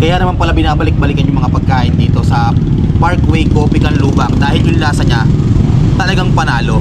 Kaya naman pala binabalik-balikan yung mga pagkain dito sa Parkway Coffee Canlubang dahil yung lasa niya talagang panalo.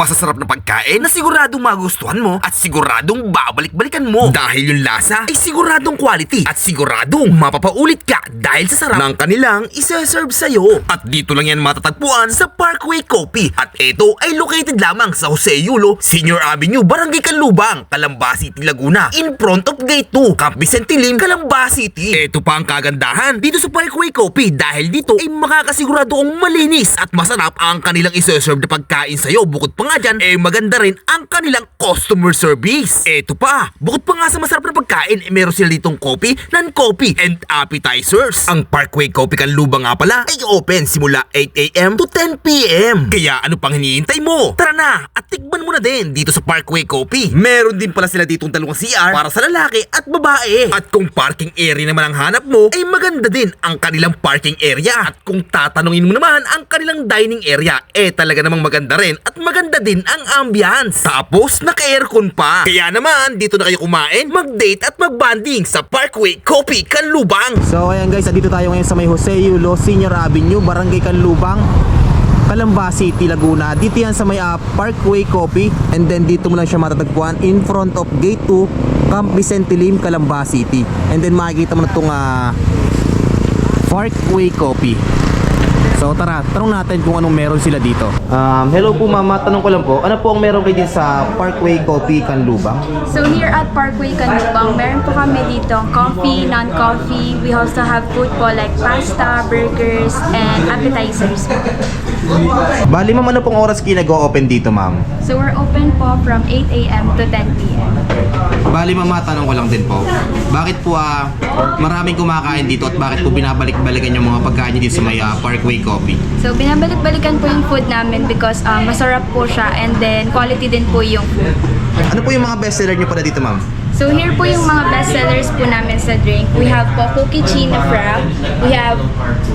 Masasarap na pagkain na siguradong magustuhan mo at siguradong babalik-balikan mo dahil yung lasa ay siguradong quality at siguradong mapapaulit ka dahil sa sarap ng kanilang isa-serve sa'yo. At dito lang yan matatagpuan sa Parkway Coffee at ito ay located lamang sa Jose Yulo, Senior Avenue, Barangay Canlubang, Calamba City, Laguna in front of Gate 2, Camp Vicente Lim, Calamba City. Ito pa ang kagandahan dito sa Parkway Coffee dahil dito ay makakasigurado ang malinis at masarap ang kanilang isa-serve na pagkain sa'yo. Bukod pa nga dyan, eh maganda rin ang kanilang customer service. Eto pa, bukod pa nga sa masarap na pagkain, eh meron sila ditong coffee, non-coffee, and appetizers. Ang Parkway Coffee Canlubang nga pala ay open simula 8am to 10pm. Kaya ano pang hinihintay mo? Tara na at tikman mo na din dito sa Parkway Coffee. Meron din pala sila ditong dalawang CR para sa lalaki at babae. At kung parking area naman ang hanap mo, ay maganda din ang kanilang parking area. At kung tatanungin mo naman ang kanilang dining area, eh talaga namang maganda rin at maganda din ang ambience. Tapos naka-aircon pa. Kaya naman, dito na kayo kumain, mag-date at mag-banding sa Parkway Coffee Canlubang. So ayan guys, andito tayo ngayon sa may Jose Yulo, Senior Avenue, Barangay Canlubang, Calamba City, Laguna. Dito yan sa may ah, Parkway Coffee and then dito mo lang siya matatagpuan in front of Gate 2, Camp Vicente Lim, Calamba City. And then makikita mo na itong ah, Parkway Coffee. So tara, tanong natin kung anong meron sila dito. Um, hello po mama, tanong ko lang po, ano po ang meron kayo din sa Parkway Coffee Canlubang? So here at Parkway Canubang, meron po kami dito coffee, non-coffee. We also have food po like pasta, burgers, and appetizers po. Bali ma'am, ano pong oras kayo nag-o-open dito ma'am? So we're open po from 8 a.m. to 10 p.m. Bali mama, tanong ko lang din po. Bakit po ah maraming kumakain dito at bakit po binabalik-balikan yung mga pagkain niyo dito sa may ah, Parkway Coffee? So binabalik-balikan po yung food namin because um, masarap po siya and then quality din po yung food. Ano po yung mga bestseller niyo pala dito ma'am? So here po yung mga best sellers po namin sa drink. We have po Cookie China Frap. We have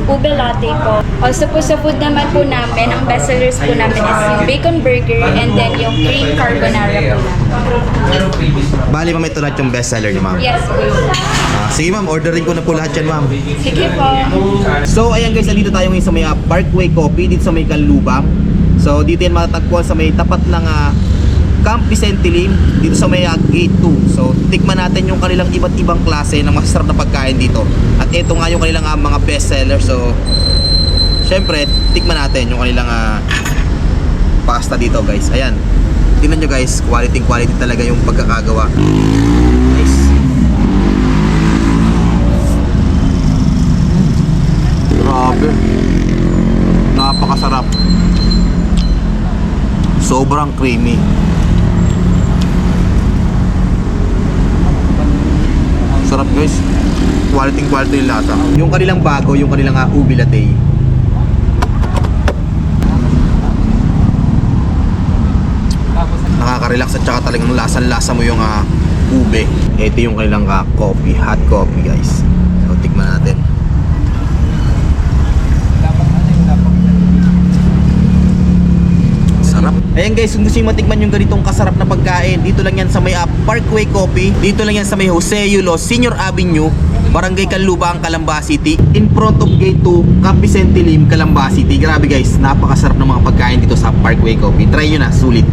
Ube Latte po. Also po sa food naman po namin, ang best sellers po namin is yung Bacon Burger and then yung Cream Carbonara po namin. Bali ma'am, ito lahat yung bestseller niyo ma'am. Yes po. Ah, sige ma'am, ordering ko na po lahat yan ma'am. Sige po. So ayan guys, nandito tayo ngayon sa may ah, Parkway Coffee dito sa may Canlubang. So dito yan matatagpuan sa may tapat ng ah, Camp Vicente Lim dito sa may ah, Gate 2. So tikman natin yung kanilang iba't ibang klase ng masasarap na pagkain dito. At ito nga yung kanilang ah, mga best seller. So syempre, tikman natin yung kanilang ah, pasta dito guys. Ayan. Tingnan nyo guys, quality quality talaga yung pagkakagawa. Nice. Grabe. Napakasarap. Sobrang creamy. Sarap guys. Quality quality yung lasa. Yung kanilang bago, yung kanilang uh, ubi latte. Nakaka-relax at saka talagang lasan-lasa mo yung uh, ube. Ito yung kanilang uh, coffee, hot coffee guys. So tikman natin. Sarap. Ayan guys, kung gusto nyo matikman yung ganitong kasarap na pagkain, dito lang yan sa may uh, Parkway Coffee. Dito lang yan sa may Jose Yulo, Senior Avenue, Barangay Calubang, Calamba City. In front of Gate 2, Camp Vicente Lim, Calamba City. Grabe guys, napakasarap ng mga pagkain dito sa Parkway Coffee. Try nyo na, sulit.